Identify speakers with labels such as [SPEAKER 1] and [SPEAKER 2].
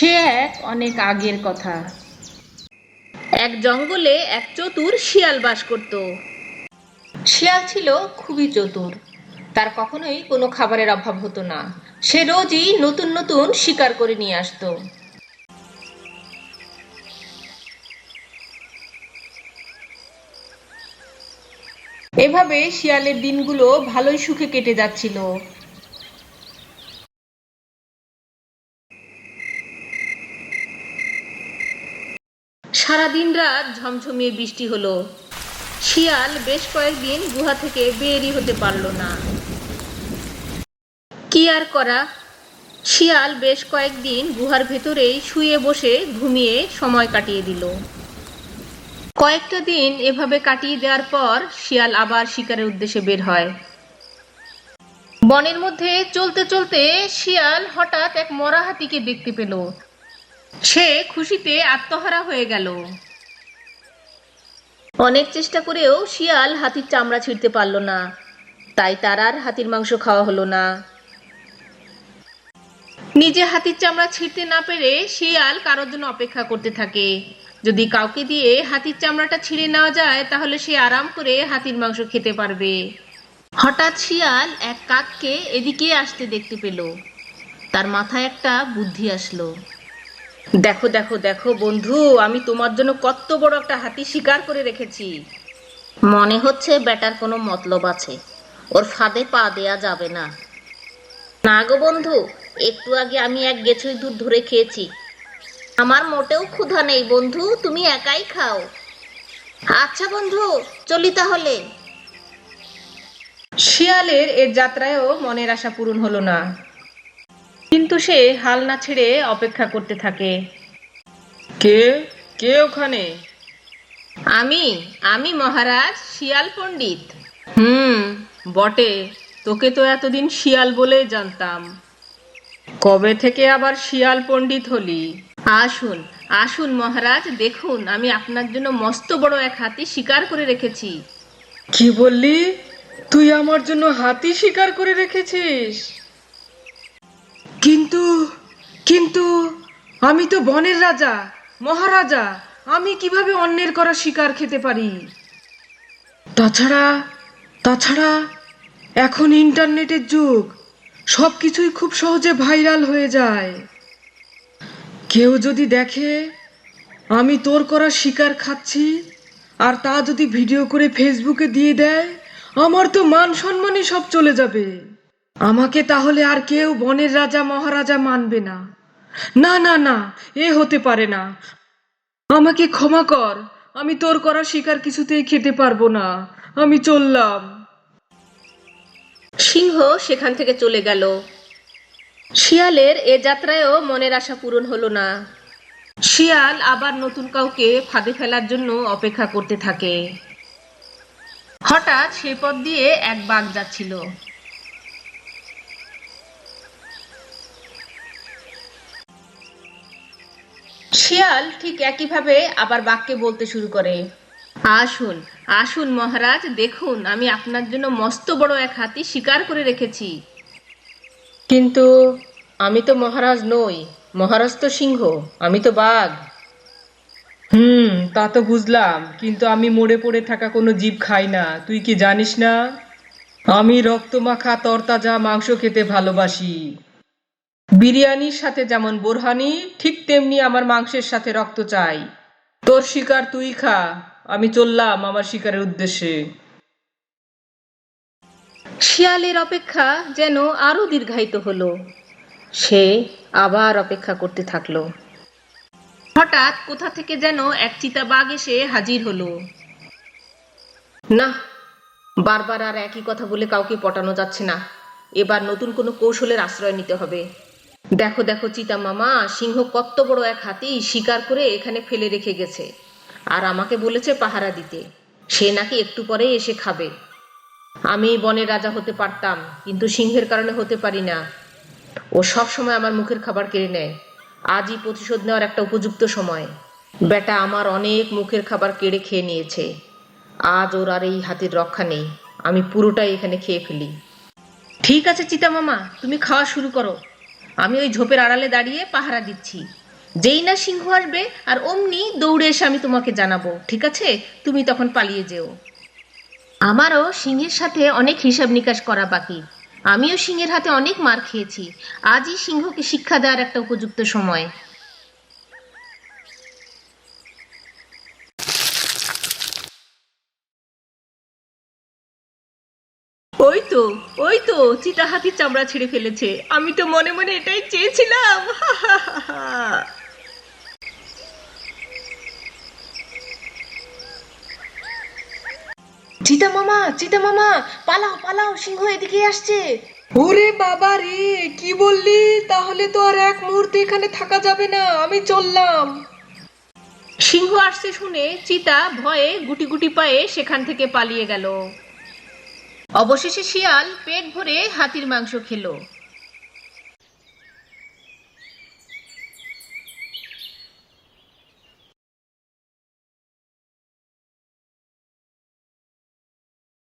[SPEAKER 1] সে এক অনেক আগের কথা। এক জঙ্গলে এক চতুর শিয়াল বাস করত। শিয়াল ছিল খুবই চতুর। তার কখনোই কোনো খাবারের অভাব হতো না। সে রোজই নতুন নতুন শিকার করে নিয়ে আসতো। এভাবে শিয়ালের দিনগুলো ভালোই সুখে কেটে যাচ্ছিল। সারাদিন রাত ঝমঝমিয়ে বৃষ্টি হলো। শিয়াল বেশ কয়েকদিন গুহা থেকে বেরই হতে পারল না। কি আর করা? শিয়াল বেশ কয়েকদিন গুহার ভেতরেই শুয়ে বসে ঘুমিয়ে সময় কাটিয়ে দিল। কয়েকটা দিন এভাবে কাটিয়ে দেওয়ার পর শিয়াল আবার শিকারের উদ্দেশ্যে বের হয়। বনের মধ্যে চলতে চলতে শিয়াল হঠাৎ এক মরা হাতিকে দেখতে পেল। সে খুশিতে আত্মহারা হয়ে গেল। অনেক চেষ্টা করেও শিয়াল হাতির চামড়া ছিঁড়তে পারল না। তাই তার আর হাতির মাংস খাওয়া হলো না। নিজে হাতির চামড়া ছিঁড়তে না পেরে শিয়াল কারোর জন্য অপেক্ষা করতে থাকে। যদি কাউকে দিয়ে হাতির চামড়াটা ছিঁড়ে নেওয়া যায়, তাহলে সে আরাম করে হাতির মাংস খেতে পারবে। হঠাৎ শিয়াল এক কাককে এদিকে আসতে দেখতে পেল। তার মাথায় একটা বুদ্ধি আসলো। দেখো দেখো দেখো, বন্ধু, আমি তোমার জন্য কত বড় একটা হাতি শিকার করে রেখেছি। মনে হচ্ছে বেটার কোনো মতলব আছে। ওর ফাঁদে পা দেয়া যাবে না। না গো বন্ধু, একটু আগে আমি এক গেছুই দুধ ধরে খেয়েছি। আমার মোটেও ক্ষুধা নেই বন্ধু, তুমি একাই খাও। আচ্ছা বন্ধু, চলি তাহলে। শিয়ালের এর যাত্রায়ও মনের আশা পূরণ হলো না। কিন্তু সে হাল না ছেড়ে অপেক্ষা করতে থাকে।
[SPEAKER 2] কে? কে ওখানে?
[SPEAKER 1] আমি আমি মহারাজ শিয়াল পণ্ডিত। হুম বটে। তোকে তো এতদিন শিয়াল বলেই জানতাম।
[SPEAKER 2] কবে থেকে আবার শিয়াল পণ্ডিত হলি?
[SPEAKER 1] আসুন আসুন মহারাজ দেখুন আমি আপনার জন্য মস্ত বড় এক হাতি শিকার করে রেখেছি।
[SPEAKER 2] কি বললি? তুই আমার জন্য হাতি শিকার করে রেখেছিস? কিন্তু কিন্তু আমি তো বনের রাজা, মহারাজা, আমি কীভাবে অন্যের করা শিকার খেতে পারি? তাছাড়া তাছাড়া এখন ইন্টারনেটের যুগ সব কিছুই খুব সহজে ভাইরাল হয়ে যায়। কেউ যদি দেখে, আমি তোর করা শিকার খাচ্ছি, আর তা যদি ভিডিও করে ফেসবুকে দিয়ে দেয়, আমার তো মান সম্মানই সব চলে যাবে। আমাকে তাহলে আর কেউ বনের রাজা, মহারাজা মানবে না। না না না, এ হতে পারে না। আমাকে ক্ষমা কর, আমি তোর করা শিকার কিছুতেই খেতে পারব না। আমি চললাম।
[SPEAKER 1] সিংহ সেখান থেকে চলে গেল। শিয়ালের এ যাত্রায়ও মনের আশা পূরণ হলো না। শিয়াল আবার নতুন কাউকে ফাঁদে ফেলার জন্য অপেক্ষা করতে থাকে। হঠাৎ সে পথ দিয়ে এক বাঘ যাচ্ছিল। শিয়াল ঠিক একইভাবে আবার বাঘকে বলতে শুরু করে। আসুন আসুন মহারাজ দেখুন আমি আপনার জন্য মস্ত বড় এক হাতি শিকার করে রেখেছি। কিন্তু আমি তো মহারাজ নই মহারাজ তো সিংহ আমি তো বাঘ।
[SPEAKER 2] হুম তা তো বুঝলাম কিন্তু আমি মরে পড়ে থাকা কোনো জীব খাই না তুই কি জানিস না? আমি রক্তমাখা তরতাজা মাংস খেতে ভালোবাসি। বিরিয়ানির সাথে যেমন বোরহানি, ঠিক তেমনি আমার মাংসের সাথে রক্ত চাই। তোর শিকার তুই খা। আমি চললাম আমার শিকারের উদ্দেশ্যে।
[SPEAKER 1] শিয়ালের অপেক্ষা যেন আরও দীর্ঘায়িত হলো। সে আবার অপেক্ষা করতে থাকল। হঠাৎ কোথা থেকে যেন এক চিতা বাঘ এসে হাজির হলো। না বারবার আর একই কথা বলে কাউকে পটানো যাচ্ছে না। এবার নতুন কোনো কৌশলের আশ্রয় নিতে হবে। দেখো দেখো চিতা মামা, সিংহ কত বড় এক হাতি শিকার করে এখানে ফেলে রেখে গেছে। আর আমাকে বলেছে পাহারা দিতে। সে নাকি একটু পরে এসে খাবে। আমি বনের রাজা হতে পারতাম, কিন্তু সিংহের কারণে হতে পারি না। ও সব সময় আমার মুখের খাবার কেড়ে নেয়। আজই প্রতিশোধ নেওয়ার একটা উপযুক্ত সময়। বেটা আমার অনেক মুখের খাবার কেড়ে খেয়ে নিয়েছে। আজ ওর আর এই হাতির রক্ষা নেই। আমি পুরোটাই এখানে খেয়ে ফেলি। ঠিক আছে চিতা মামা, তুমি খাওয়া শুরু করো। আমি ওই ঝোপের আড়ালে দাঁড়িয়ে পাহারা দিচ্ছি। যেই না সিংহ আসবে, আর অমনি দৌড়ে এসে আমি তোমাকে জানাব, ঠিক আছে? তুমি তখন পালিয়ে যেও। আমারও সিংহের সাথে অনেক হিসাব নিকাশ করা বাকি। আমিও সিংহের হাতে অনেক মার খেয়েছি। আজই সিংহকে শিক্ষা দেওয়ার একটা উপযুক্ত সময়। ওই তো ওই তো চিতা হাতির চামড়া ছিঁড়ে ফেলেছে। আমি তো মনে মনে এটাই চেয়েছিলাম। চিতা মামা চিতা মামা পালাও পালাও সিংহ এদিকে আসছে।
[SPEAKER 2] ওরে বাবা রে কি বললি? তাহলে তো আর এক মুহূর্তে এখানে থাকা যাবে না আমি চললাম।
[SPEAKER 1] সিংহ আসছে শুনে চিতা ভয়ে গুটি গুটি পায়ে সেখান থেকে পালিয়ে গেল। অবশেষে শিয়াল পেট ভরে হাতির মাংস খেলো।